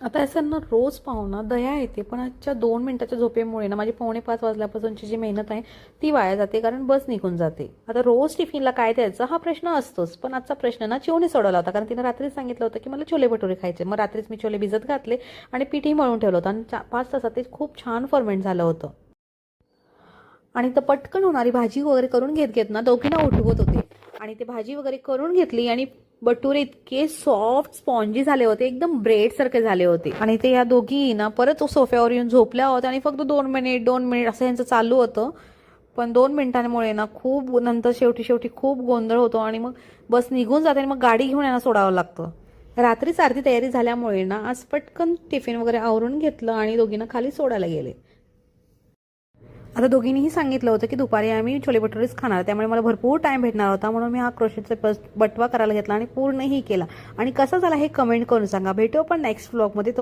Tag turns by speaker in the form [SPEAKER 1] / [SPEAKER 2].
[SPEAKER 1] आता असं ना रोज पाहुणा दया येते पण आजच्या दोन मिनिटाच्या झोपेमुळे ना माझी पावणे पाच वाजल्यापासूनची जी मेहनत आहे ती वाया जाते कारण बस निघून जाते. आता रोज टिफिनला काय द्यायचं हा प्रश्न असतोच पण आजचा प्रश्न ना चिवणी सोडवला होता कारण तिने रात्रीच सांगितलं होतं की मला छोले भटुरे खायचे. मग रात्रीच मी छोले भिजत घातले आणि पीठही मळून ठेवलं होतं आणि चा पाच तासात ते खूप छान फर्मेंट झालं होतं. आणि तर पटकन होणारी भाजी वगैरे करून घेत घेत ना दोघींना उठवत होते. आणि ते भाजी वगैरे करून घेतली आणि बटुरे इतके सॉफ्ट स्पॉन्जी झाले होते एकदम ब्रेड सारखे झाले होते. आणि ते या दोघी ना परत सोफ्यावर येऊन झोपल्या होत्या आणि फक्त दोन मिनिट दोन मिनिट असं यांचं चालू होतं. पण दोन मिनिटांमुळे ना खूप नंतर शेवटी शेवटी खूप गोंधळ होतो आणि मग बस निघून जाते आणि मग गाडी घेऊन यांना सोडावं लागतं. रात्रीच अर्धी तयारी झाल्यामुळे ना आज पटकन टिफिन वगैरे आवरून घेतलं आणि दोघींना खाली सोडायला गेले. आता दोघींनीही सांगितलं होतं की दुपारी आम्ही छोले भटुरेच खाणार त्यामुळे मला भरपूर टाइम भेटणार होता म्हणून मी हा क्रोशेटचा बटवा करायला घेतला आणि पूर्णही केला. आणि कसा झाला हे कमेंट करून सांगा. भेटू आपण नेक्स्ट व्लॉगमध्ये